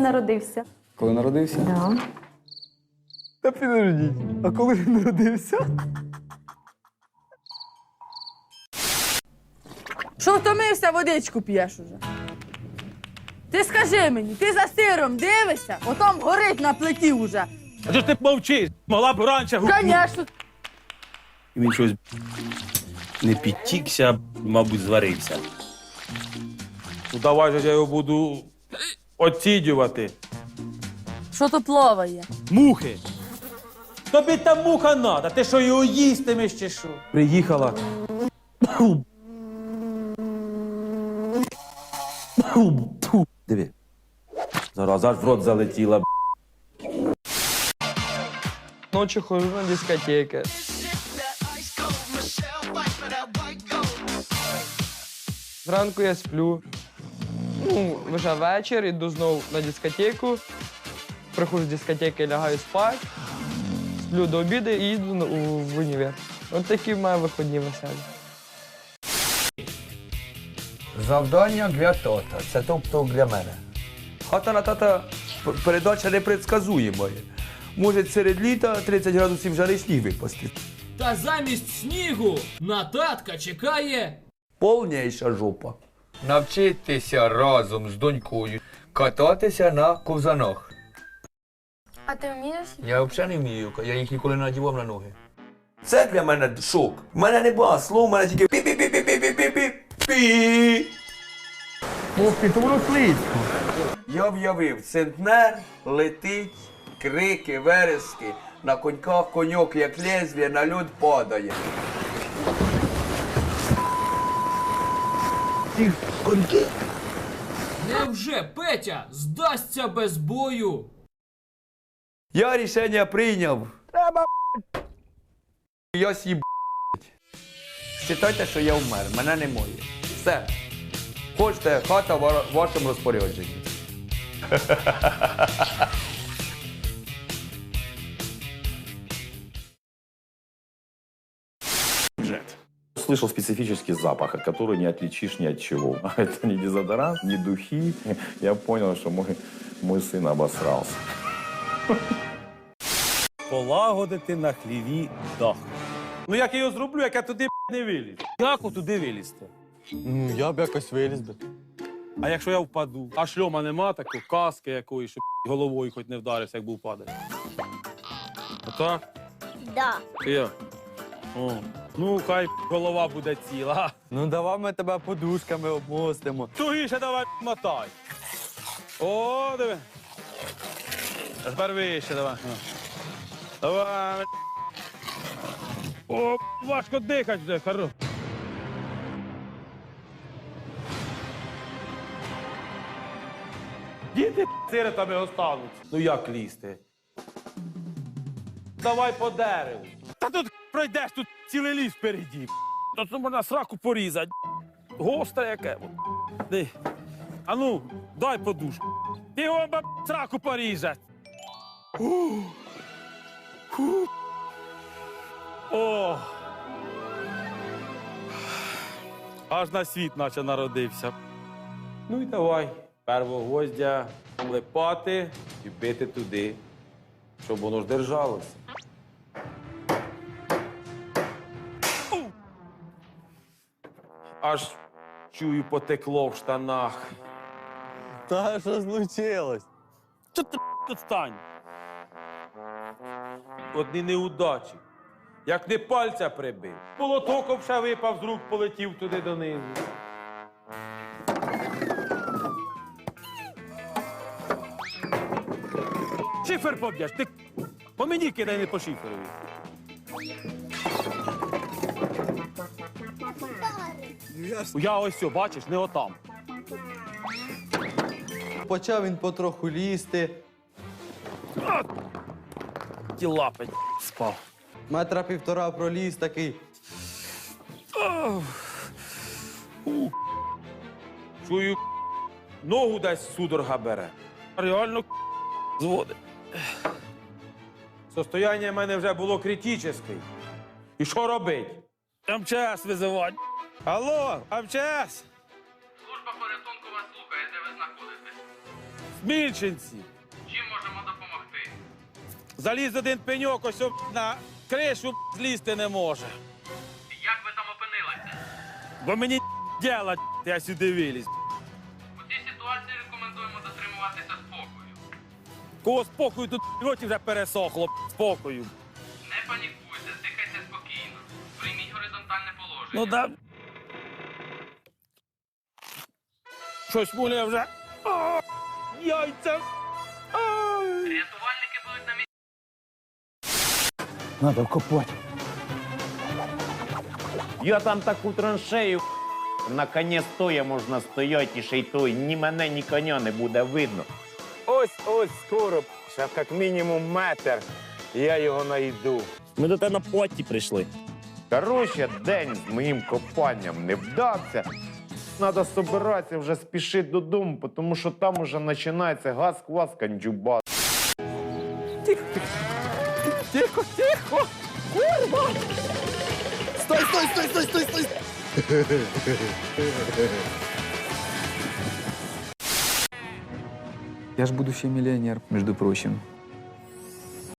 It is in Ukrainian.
народився? Коли народився? Да. Та підождіть. А коли він народився? Що втомився, водичку п'єш уже. Ти скажи мені, ти за сиром дивишся, отом горить на плиті уже. А чого ж ти мовчиш? Могла б раніше гукнути. Звісно. Він щось не підтікся, мабуть, зварився. Ну давай же я його буду оцідювати. Що то плаває? Мухи. Тобі та муха надо, ти що його їстимеш чи що? Приїхала. Диви. Зараз аж в рот залетіла. б***. Ночі ходжу на дискотеки. Зранку я сплю. Ну, вже вечір, іду знову на дискотеку. Приходжу з дискотеки, лягаю спати. Сплю до обіду і їду в універ. От такі в мене виходні веселі. Завдання для тота. Це тобто для мене. Хата на тата передача непредсказуєма. Може серед літа 30 градусів жари сніг випасти. Та замість снігу на татка чекає Повніша жопа. Навчитися разом з донькою кататися на ковзанах. А ти вмієш? Я взагалі не вмію, я їх ніколи не надівав на ноги. Це для мене шок. У мене не було слов, у мене тільки пі-пі-пі-пі-пі-пі-пі. Мов підворот слідку. Я в'явив, центнер летить, крики, верески, на коньках коньок, як лезвія, на льод падає. Невже Петя здасться без бою? Я рішення прийняв. Треба. Я с'їб. Считайте, що я вмер, мене немає. Все. Хочете, хата в вашому розпорядженні. Слышал специфический запах, от которого не отличишь ни от чего. А это не дезодорант, не духи. Я понял, что мой, мой сын обосрался. Полагодити на хліві дах. Ну як я його зроблю, як я туди б**, не виліз? Як туди вилізти? Ну, я б якось виліз би. А якщо я впаду? А шльома нема такої каски якоїсь, щоб б**, головою хоч не вдарився, як був падати. Отак? Да. Чи я? О. Ну, хай голова буде ціла. Ну давай ми тебе подушками обмостимо. Тугіше давай мотай. О, диви. А Тепер вище давай. О. Давай. О, важко дихати вже, хоро. Діти сиротами остануться. Ну як лізти? Давай по дереву. Та тут пройдеш, тут цілий ліс впереді. Тут можна сраку порізати. Гостре яке. Ди. А ну, дай подушку. Ти його б сраку. Фу. О. Аж на світ наче народився. Ну і давай. Первого гвоздя липати і бити туди, щоб воно ж держалося. Аж чую, потекло в штанах. Та що случилось? Що ти тут стань? Одні неудачі. Як не пальця прибив. Молотоком ще випав з рук, полетів туди донизу. Шифер поб'єш, ти по мені кидай не по шиферові. Я ось все, бачиш, не отам. Почав він потроху лізти. Ті лапи спав. Метра півтора проліз такий. Чую, ногу десь судорога бере. Реально зводить. Состояння в мене вже було критичне. І що робить? МЧС визивати. Алло, МЧС! Служба порятунку вас слухає, де ви знаходитесь. Мільчинці. Чим можемо допомогти? Заліз один пеньок, ось об- на кришу злізти не може. Як ви там опинилися? Бо мені діла, я сюди виліз. У цій ситуації рекомендуємо дотримуватися спокою. Кого спокою тут в роті вже пересохло, спокою. Не панікуйте, дихайте спокійно. Прийміть горизонтальне положення. Ну да. Щось муляє вже. А, яйця. Рятувальники будуть на місці. Надо копати. Я там таку траншею. На коні стоя можна стояти, і ще й той ні мене, ні коня не буде видно. Ось ось скоро, ще як мінімум метр, я його знайду. Ми до тебе на поті прийшли. Коротше, день з моїм копанням не вдався. Надо собиратися вже спішити додому, тому що там уже починається газ, квас, канджуба. Тихо, тихо. Я ж будущий миллионер, между прочим.